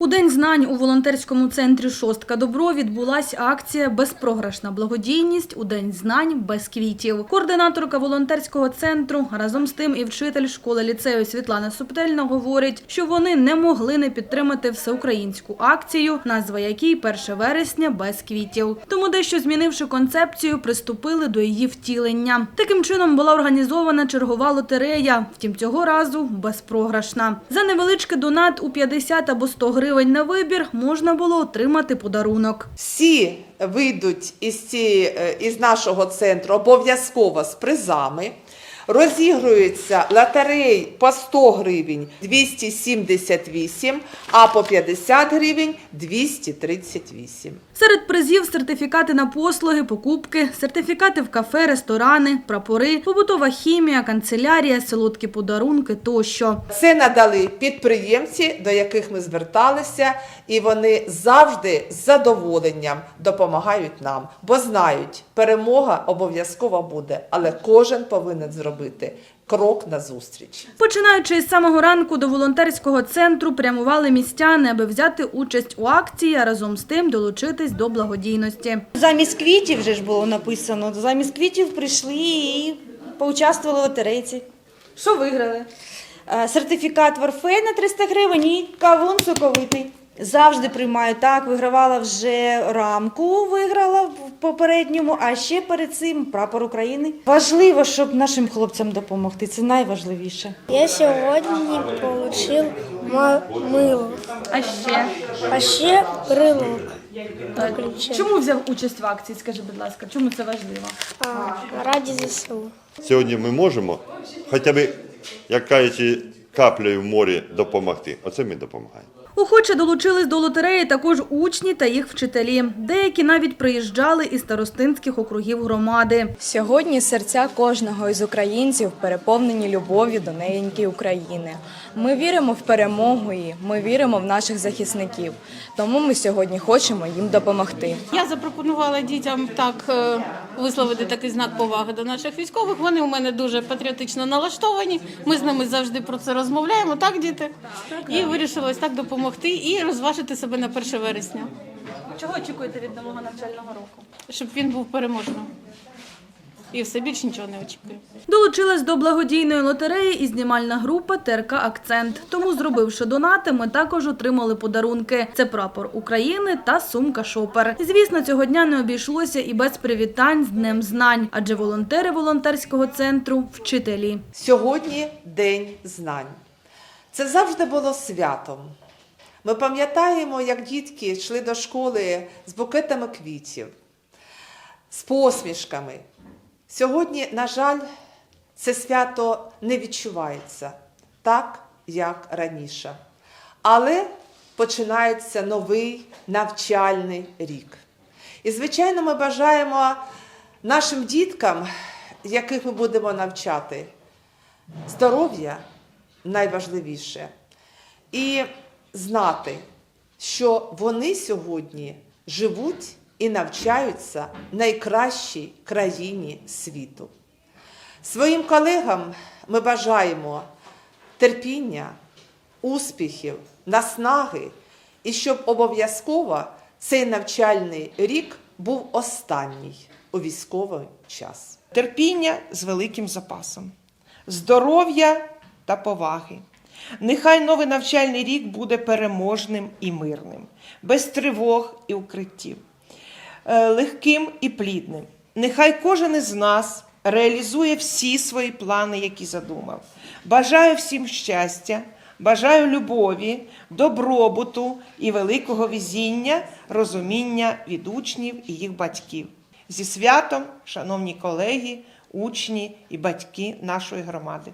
У День знань у волонтерському центрі «Шостка Добро» відбулася акція «Безпрограшна благодійність у День знань без квітів». Координаторка волонтерського центру, разом з тим і вчитель школи ліцею Світлана Суптельна говорить, що вони не могли не підтримати всеукраїнську акцію, назва якій 1 вересня без квітів. Тому дещо змінивши концепцію, приступили до її втілення. Таким чином була організована чергова лотерея, втім цього разу безпрограшна. За невеличкий донат у 50 або 100 гривень на вибір можна було отримати подарунок. Всі вийдуть із, цієї, е, із нашого центру обов'язково з призами. Розігруються лотерей по 100 гривень 278, а по 50 гривень 238. Серед призів сертифікати на послуги, покупки, сертифікати в кафе, ресторани, прапори, побутова хімія, канцелярія, солодкі подарунки тощо. Це надали підприємці, до яких ми зверталися, і вони завжди з задоволенням допомагають нам, бо знають, перемога обов'язково буде, але кожен повинен зробити крок назустріч. Починаючи із самого ранку до волонтерського центру прямували містяни, аби взяти участь у акції, а разом з тим долучитись до благодійності. Замість квітів вже ж було написано. Замість квітів прийшли і поучаствували в лотерейці. Що виграли? Е, Сертифікат Варфей на 300 гривень і кавун соковитий. Завжди приймаю так. Вигравала вже рамку, виграла в попередньому, а ще перед цим прапор України. Важливо, щоб нашим хлопцям допомогти. Це найважливіше. Я сьогодні отримав мило, А ще а ще брелок. Чому взяв участь в акції? Скажи, будь ласка, чому це важливо? А, раді ЗСУ. Сьогодні ми можемо хоча б, як кажучи, каплею в морі допомогти. Оце ми допомагаємо. Охоче долучились до лотереї також учні та їх вчителі. Деякі навіть приїжджали із старостинських округів громади. Сьогодні серця кожного із українців переповнені любов'ю до неньки України. Ми віримо в перемогу її, ми віримо в наших захисників. Тому ми сьогодні хочемо їм допомогти. Я запропонувала дітям так е, висловити такий знак поваги до наших військових. Вони у мене дуже патріотично налаштовані. Ми з ними завжди про це розмовляємо, так, діти? І вирішилось так допомогти і розважити себе на 1 вересня, Чого очікуєте від нового навчального року? щоб він був переможним. І все більше нічого не очікую. Долучилась до благодійної лотереї і знімальна група ТРК Акцент. Тому, зробивши донати, ми також отримали подарунки. Це прапор України та сумка Шопер. Звісно, цього дня не обійшлося і без привітань з Днем знань, адже волонтери волонтерського центру вчителі. Сьогодні День знань. Це завжди було святом. Ми пам'ятаємо, як дітки йшли до школи з букетами квітів, з посмішками. Сьогодні, на жаль, це свято не відчувається так, як раніше. Але починається новий навчальний рік. І, звичайно, ми бажаємо нашим діткам, яких ми будемо навчати, здоров'я найважливіше. І знати, що вони сьогодні живуть і навчаються найкращій країні світу. Своїм колегам ми бажаємо терпіння, успіхів, наснаги, і щоб обов'язково цей навчальний рік був останній у військовий час. терпіння з великим запасом, здоров'я та поваги. Нехай новий навчальний рік буде переможним і мирним, без тривог і укриттів, легким і плідним. Нехай кожен із нас реалізує всі свої плани, які задумав. Бажаю всім щастя, бажаю любові, добробуту і великого везіння, розуміння від учнів і їх батьків. Зі святом, шановні колеги, учні і батьки нашої громади.